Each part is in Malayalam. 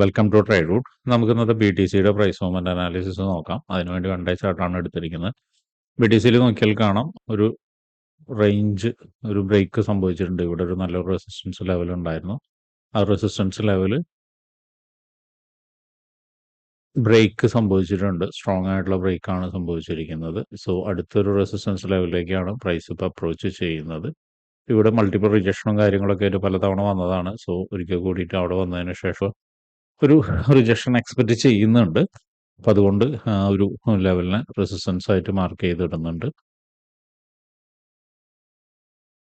വെൽക്കം ടു ട്രേഡ് റൂട്ട് നമുക്ക് ഇന്നത്തെ ബി ടി സിയുടെ പ്രൈസ് മൂവ്മെന്റ് അനാലിസിസ് നോക്കാം. അതിനുവേണ്ടി വൺ ഡേ ചാർട്ടാണ് എടുത്തിരിക്കുന്നത്. ബി ടി സിയിൽ നോക്കിയാൽ കാണാം. ഒരു റേഞ്ച് ഒരു ബ്രേക്ക് സംഭവിച്ചിട്ടുണ്ട്. ഇവിടെ ഒരു നല്ലൊരു റെസിസ്റ്റൻസ് ലെവൽ ഉണ്ടായിരുന്നു. ആ റെസിസ്റ്റൻസ് ലെവൽ ബ്രേക്ക് സംഭവിച്ചിട്ടുണ്ട്. സ്ട്രോങ് ആയിട്ടുള്ള ബ്രേക്കാണ് സംഭവിച്ചിരിക്കുന്നത്. സോ അടുത്തൊരു റെസിസ്റ്റൻസ് ലെവലിലേക്കാണ് പ്രൈസ് ഇപ്പോൾ അപ്രോച്ച് ചെയ്യുന്നത്. ഇവിടെ മൾട്ടിപ്പിൾ റിജക്ഷനും കാര്യങ്ങളൊക്കെ ആയിട്ട് പലതവണ വന്നതാണ്. സോ ഒരിക്കൽ കൂടിയിട്ട് അവിടെ വന്നതിന് ശേഷം ഒരു റിജക്ഷൻ എക്സ്പെക്ട് ചെയ്യുന്നുണ്ട്. അപ്പം അതുകൊണ്ട് ഒരു ലെവലിനെ റെസിസ്റ്റൻസ് ആയിട്ട് മാർക്ക് ചെയ്തിടുന്നുണ്ട്.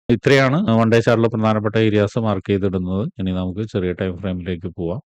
ഇത്രയാണ്. വൺ ഡേ ചാർട്ടിലെ പ്രധാനപ്പെട്ട ഏരിയാസ് മാർക്ക് ചെയ്തിടുന്നത്. ഇനി നമുക്ക് ചെറിയ ടൈം ഫ്രെയിമിലേക്ക് പോവാം.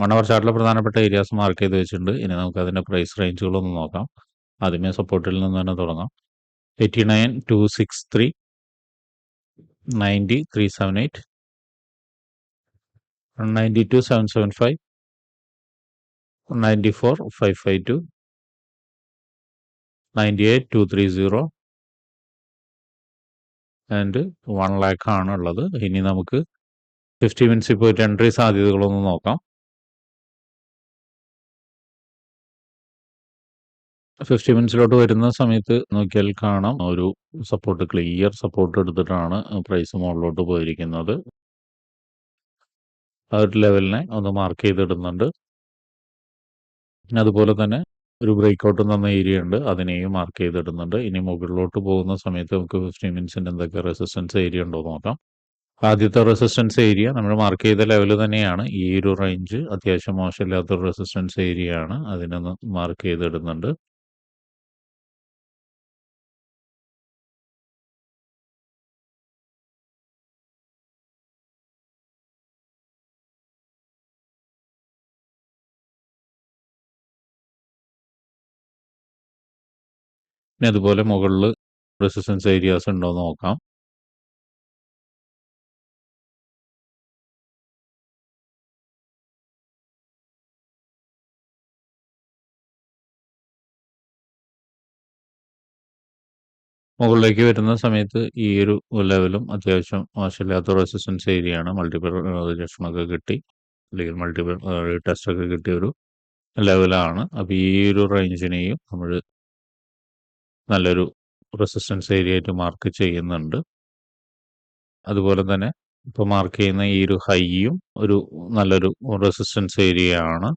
വൺ അവർ ചാർട്ടിലെ പ്രധാനപ്പെട്ട ഏരിയാസ് മാർക്ക് ചെയ്ത് വെച്ചിട്ടുണ്ട്. ഇനി നമുക്ക് അതിന്റെ പ്രൈസ് റേഞ്ചുകളൊന്ന് നോക്കാം. ആദ്യമേ സപ്പോർട്ടിൽ നിന്ന് തന്നെ തുടങ്ങാം. Eighty nine two six three ninety three seven eight ninety two seven seven five ninety four five five two ninety eight two three zero and one lakh ആണ് ഉള്ളത്. ഇനി നമുക്ക് ഫിഫ്റ്റി മിനിറ്റ്സിൽ പോയിട്ട് എൻട്രി സാധ്യതകളൊന്ന് നോക്കാം. ഫിഫ്റ്റി മിനിറ്റ്സിലോട്ട് വരുന്ന സമയത്ത് നോക്കിയാൽ കാണാം. ഒരു സപ്പോർട്ട് ക്ലിയർ സപ്പോർട്ട് എടുത്തിട്ടാണ് പ്രൈസ് മുകളിലോട്ട് പോയിരിക്കുന്നത്. ആ ഒരു ലെവലിനെ ഒന്ന് മാർക്ക് ചെയ്തിടുന്നുണ്ട്. അതുപോലെ തന്നെ ഒരു ബ്രേക്ക് ഔട്ട് തന്ന ഏരിയ ഉണ്ട്. അതിനെയും മാർക്ക് ചെയ്തിടുന്നുണ്ട്. ഇനി മുകളിലോട്ട് പോകുന്ന സമയത്ത് നമുക്ക് ഫിഫ്റ്റി മിനിറ്റ്സിന്റെ എന്തൊക്കെ റെസിസ്റ്റൻസ് ഏരിയ ഉണ്ടോ നോക്കാം. ആദ്യത്തെ റെസിസ്റ്റൻസ് ഏരിയ നമ്മൾ മാർക്ക് ചെയ്ത ലെവൽ തന്നെയാണ്. ഈ ഒരു റേഞ്ച് അത്യാവശ്യം മോശമില്ലാത്തൊരു റെസിസ്റ്റൻസ് ഏരിയ ആണ്. അതിനൊന്ന് മാർക്ക് ചെയ്തിടുന്നുണ്ട്. പിന്നെ അതുപോലെ മുകളിൽ റെസിസ്റ്റൻസ് ഏരിയാസ് ഉണ്ടോ എന്ന് നോക്കാം. മുകളിലേക്ക് വരുന്ന സമയത്ത് ഈ ഒരു ലെവലും അത്യാവശ്യം മോശമില്ലാത്ത റെസിസ്റ്റൻസ് ഏരിയ ആണ്. മൾട്ടിപ്പിൾ റിജക്ഷനൊക്കെ കിട്ടി. അല്ലെങ്കിൽ മൾട്ടിപ്പിൾ ടെസ്റ്റൊക്കെ കിട്ടിയ ഒരു ലെവലാണ് അപ്പോൾ ഈ ഒരു റേഞ്ചിനെയും നമ്മൾ നല്ലൊരു റെസിസ്റ്റൻസ് ഏരിയ ആയിട്ട് മാർക്ക് ചെയ്യുന്നുണ്ട്. അതുപോലെ തന്നെ ഇപ്പോൾ മാർക്ക് ചെയ്യുന്ന ഈ ഒരു ഹൈയും ഒരു നല്ലൊരു റെസിസ്റ്റൻസ് ഏരിയ ആണ്.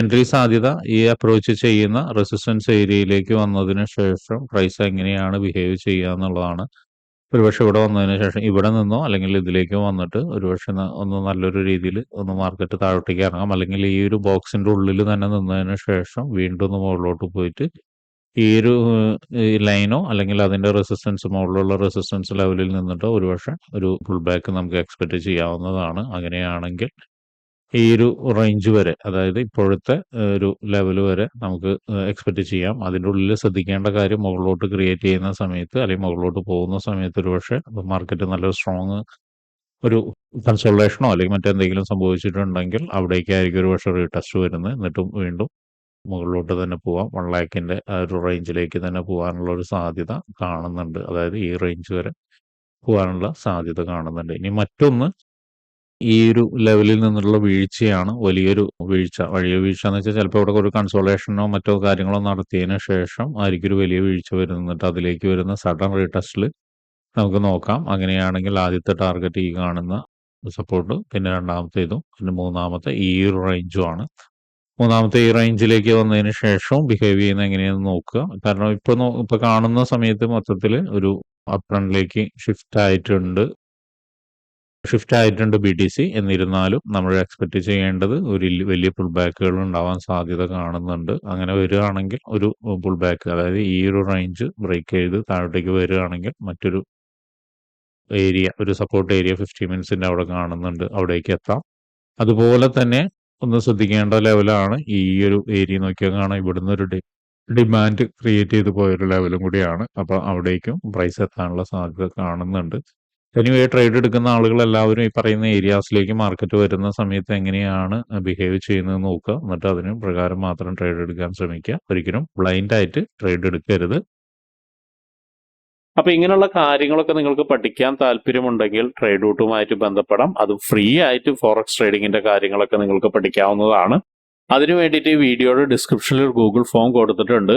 എൻട്രി സാധ്യത ഈ അപ്രോച്ച് ചെയ്യുന്ന റെസിസ്റ്റൻസ് ഏരിയയിലേക്ക് വന്നതിന് ശേഷം പ്രൈസ് എങ്ങനെയാണ് ബിഹേവ് ചെയ്യുക എന്നുള്ളതാണ്. ഒരുപക്ഷെ ഇവിടെ വന്നതിന് ശേഷം ഇവിടെ നിന്നോ അല്ലെങ്കിൽ ഇതിലേക്ക് വന്നിട്ട് ഒരുപക്ഷെ ഒന്ന് നല്ലൊരു രീതിയിൽ ഒന്ന് മാർക്കറ്റ് താഴോട്ടേക്ക് ഇറങ്ങാം. അല്ലെങ്കിൽ ഈ ഒരു ബോക്സിന്റെ ഉള്ളിൽ തന്നെ നിന്നതിന് ശേഷം വീണ്ടും ഒന്ന് മുകളിലോട്ട് പോയിട്ട് ഈ ഒരു ലൈനോ അല്ലെങ്കിൽ അതിന്റെ റെസിസ്റ്റൻസ് മുകളിലുള്ള റെസിസ്റ്റൻസ് ലെവലിൽ നിന്നിട്ടോ ഒരുപക്ഷെ ഒരു ഫുൾ ബാക്ക് നമുക്ക് എക്സ്പെക്റ്റ് ചെയ്യാവുന്നതാണ്. അങ്ങനെയാണെങ്കിൽ ഈ ഒരു റേഞ്ച് വരെ അതായത് ഇപ്പോഴത്തെ ഒരു ലെവൽ വരെ നമുക്ക് എക്സ്പെക്ട് ചെയ്യാം അതിന്റെ ഉള്ളിൽ ശ്രദ്ധിക്കേണ്ട കാര്യം മുകളിലോട്ട് ക്രിയേറ്റ് ചെയ്യുന്ന സമയത്ത് അല്ലെങ്കിൽ മുകളിലോട്ട് പോകുന്ന സമയത്ത് ഒരു പക്ഷേ മാർക്കറ്റ് നല്ലൊരു സ്ട്രോങ് ഒരു കൺസോളേഷനോ അല്ലെങ്കിൽ മറ്റെന്തെങ്കിലും സംഭവിച്ചിട്ടുണ്ടെങ്കിൽ അവിടേക്കായിരിക്കും ഒരു പക്ഷേ റീടെസ്റ്റ് വരുന്നത് എന്നിട്ടും വീണ്ടും മുകളിലോട്ട് തന്നെ പോവാം. 1,00,000ന്റെ ആ ഒരു റേഞ്ചിലേക്ക് തന്നെ പോകാനുള്ള ഒരു സാധ്യത കാണുന്നുണ്ട്. അതായത് ഈ റേഞ്ച് വരെ പോകാനുള്ള സാധ്യത കാണുന്നുണ്ട്. ഇനി മറ്റൊന്ന് ഈ ഒരു ലെവലിൽ നിന്നുള്ള വീഴ്ചയാണ് വലിയൊരു വീഴ്ച. വലിയ വീഴ്ച എന്ന് വെച്ചാൽ ചിലപ്പോൾ ഇവിടെ ഒരു കൺസോളേഷനോ മറ്റോ കാര്യങ്ങളോ നടത്തിയതിനു ശേഷം ആയിരിക്കും ഒരു വലിയ വീഴ്ച വരുന്നിട്ട് അതിലേക്ക് വരുന്ന സഡൻ റീടെസ്റ്റിൽ നമുക്ക് നോക്കാം. അങ്ങനെയാണെങ്കിൽ ആദ്യത്തെ ടാർഗറ്റ് ഈ കാണുന്ന സപ്പോർട്ട്, പിന്നെ രണ്ടാമത്തെ ഇതും, പിന്നെ മൂന്നാമത്തെ ഈ ഒരു റേഞ്ചും ആണ്. മൂന്നാമത്തെ ഈ റേഞ്ചിലേക്ക് വന്നതിന് ശേഷവും ബിഹേവ് ചെയ്യുന്ന എങ്ങനെയാണെന്ന് നോക്കുക. കാരണം ഇപ്പൊ ഇപ്പൊ കാണുന്ന സമയത്ത് മൊത്തത്തിൽ ഒരു അപ്പ് ട്രെൻഡിലേക്ക് ഷിഫ്റ്റ് ആയിട്ടുണ്ട്. ഷിഫ്റ്റ് ആയിട്ടുണ്ട് ബി ടി സി എന്നിരുന്നാലും നമ്മൾ എക്സ്പെക്ട് ചെയ്യേണ്ടത് ഒരു വലിയ പുൾ ബാക്കുകൾ ഉണ്ടാവാൻ സാധ്യത കാണുന്നുണ്ട്. അങ്ങനെ വരികയാണെങ്കിൽ ഒരു പുൾ ബാക്ക് അതായത് ഈ ഒരു റേഞ്ച് ബ്രേക്ക് ചെയ്ത് താഴോട്ടേക്ക് വരികയാണെങ്കിൽ മറ്റൊരു ഏരിയ ഒരു സപ്പോർട്ട് ഏരിയ 50 മിനിറ്റ്സിന്റെ അവിടെ കാണുന്നുണ്ട്. അവിടേക്ക് എത്താം. അതുപോലെ തന്നെ ഒന്ന് ശ്രദ്ധിക്കേണ്ട ലെവലാണ് ഈ ഒരു ഏരിയ നോക്കിയാൽ കാണാം ഇവിടുന്ന് ഒരു ഡിമാൻഡ് ക്രിയേറ്റ് ചെയ്ത് പോയൊരു ലെവലും കൂടിയാണ്. അപ്പൊ അവിടേക്കും പ്രൈസ് എത്താനുള്ള സാധ്യത കാണുന്നുണ്ട്. എനിവേ ട്രേഡ് എടുക്കുന്ന ആളുകൾ എല്ലാവരും ഈ പറയുന്ന ഏരിയാസിലേക്ക് മാർക്കറ്റ് വരുന്ന സമയത്ത് എങ്ങനെയാണ് ബിഹേവ് ചെയ്യുന്നത് നോക്കുക. എന്നിട്ട് അതിന് പ്രകാരം മാത്രം ട്രേഡ് എടുക്കാൻ ശ്രമിക്കുക. ഒരിക്കലും ബ്ലൈൻഡ് ആയിട്ട് ട്രേഡ് എടുക്കരുത്. അപ്പൊ ഇങ്ങനെയുള്ള കാര്യങ്ങളൊക്കെ നിങ്ങൾക്ക് പഠിക്കാൻ താല്പര്യമുണ്ടെങ്കിൽ ട്രേഡ് റൂട്ടുമായിട്ട് ബന്ധപ്പെടാം. അത് ഫ്രീ ആയിട്ട് ഫോറക്സ് ട്രേഡിങ്ങിന്റെ കാര്യങ്ങളൊക്കെ നിങ്ങൾക്ക് പഠിക്കാവുന്നതാണ്. അതിനു വേണ്ടിയിട്ട് ഈ വീഡിയോയുടെ ഡിസ്ക്രിപ്ഷനിൽ ഒരു ഗൂഗിൾ ഫോം കൊടുത്തിട്ടുണ്ട്.